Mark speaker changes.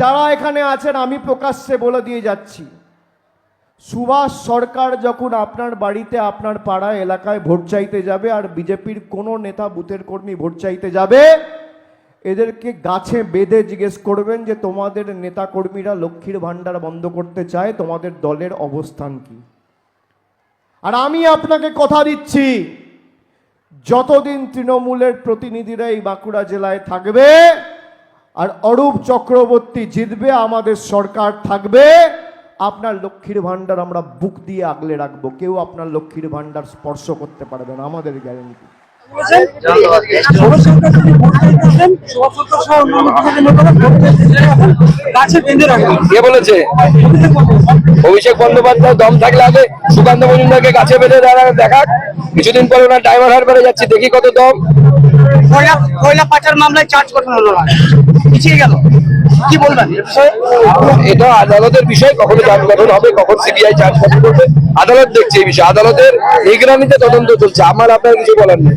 Speaker 1: যারা এখানে আছেন আমি প্রকাশ্যে বলে দিয়ে যাচ্ছি। সুভাষ সরকার যখন আপনার বাড়িতে, আপনার পাড়া এলাকায় ভোট চাইতে যাবে আর বিজেপির কোনো নেতা, বুথের কর্মী ভোট চাইতে যাবে, এদেরকে গাছে বেঁধে জিজ্ঞেস করবেন যে তোমাদের নেতা কর্মীরা লক্ষ্মীর ভাণ্ডার বন্ধ করতে চায়, তোমাদের দলের অবস্থান কি? আর আমি আপনাকে কথা দিচ্ছি, যতদিন তৃণমূলের প্রতিনিধিরা এই বাঁকুড়া জেলায় থাকবে, আর অরূপ চক্রবর্তী জিতবে, আমাদের সরকার থাকবে আপনার লক্ষ্মীর ভাণ্ডার আমরা বুক দিয়ে আগলে রাখব। কেউ আপনার লক্ষ্মীর ভাণ্ডার স্পর্শ করতে পারবে না, আমাদের গ্যারেন্টি
Speaker 2: গাছে বেঁধে রাখবেন
Speaker 3: কে বলেছে? অভিষেক বন্দ্যোপাধ্যায়। দম থাকলে আগে সুকান্ত মজুমদারকে গাছে বেঁধে দাঁড়া দেখাক। কিছুদিন পরে ওনার ড্রাইভার হার বেড়ে যাচ্ছে দেখি কত দম।
Speaker 2: কয়লা কয়লা পাচার মামলায় চার্জ করবেন হলো না। পিছিয়ে গেল। কি বলবেন?
Speaker 3: এটা আদালতের বিষয় কখনো চার্জ গঠন হবে কখন সিবিআই চার্জ গঠন করবে? আদালত দেখছে এই বিষয়ে। আদালতের নিগরানিতে তদন্ত চলছে। আমার আপনার কিছু বলার নেই।